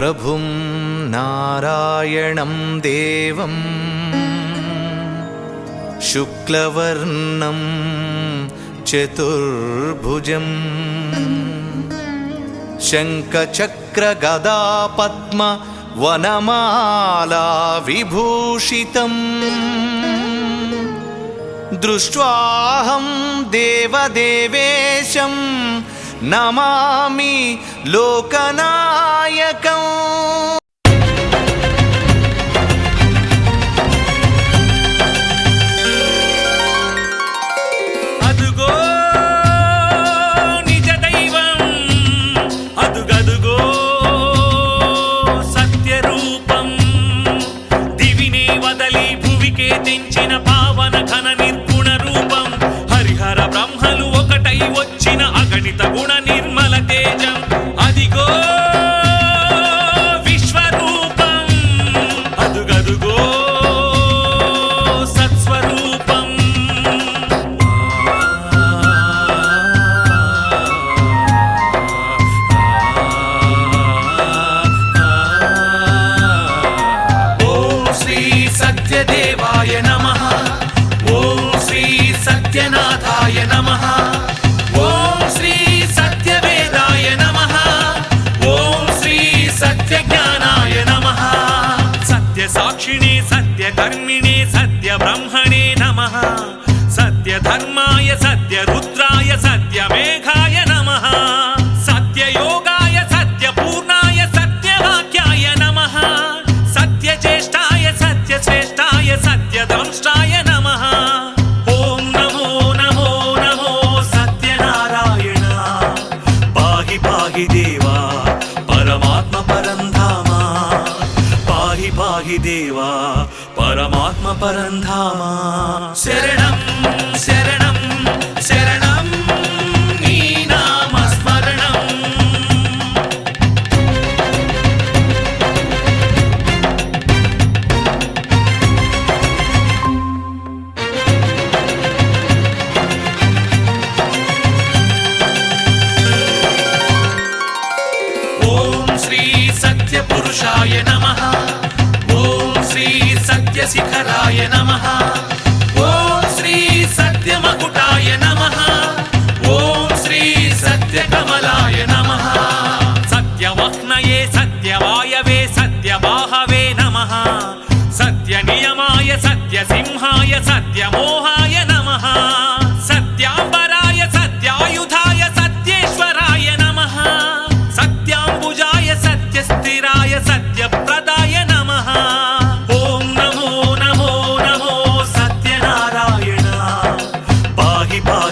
प्रभुं नारायणं देवं शुक्लवर्णं चतुर्भुजम् शङ्खचक्रगदापद्म वनमाला विभूषितम् दृष्ट्वाहं देवदेवेशं नमामि लोकनायकम् సత్య కర్మిణే సత్య బ్రహ్మణే నమ. సత్య ధర్మాయ సత్య రుద్రాయ సత్య మేఘాయ నమ. సత్య యోగాయ సత్య పూర్ణాయ సత్య వాక్యాయ నమ. సత్య జ్యేష్ఠాయ సత్య శ్రేష్టాయ సత్య దంష్టాయ నమ. ఓం నమో నమో నమో సత్యనారాయణ. పాహి పాహి దేవా పరమాత్మ పరంధామా పాహి పాహి దేవా పరమాత్మ పరంధామా శరణం శరణం శరణం నీ నామస్మరణం ఓం శ్రీ సత్య శిఖరాయ నమ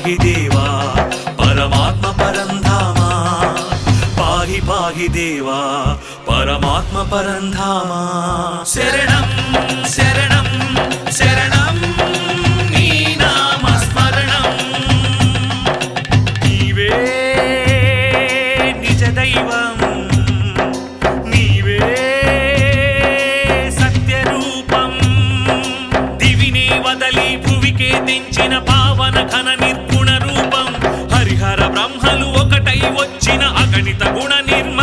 పాహి దేవా పరమాత్మ పరంధామా పాహి పాహి దేవా పరమాత్మ పరంధామా శరణం శరణం శరణం నీ నామస్మరణం. నీవే నిజ దైవం. నీవే సత్యరూపం. దివినే వదలి భువికే పావన ఘన నిర్గుణ ఇచ్చిన అగణిత గుణ నిర్మ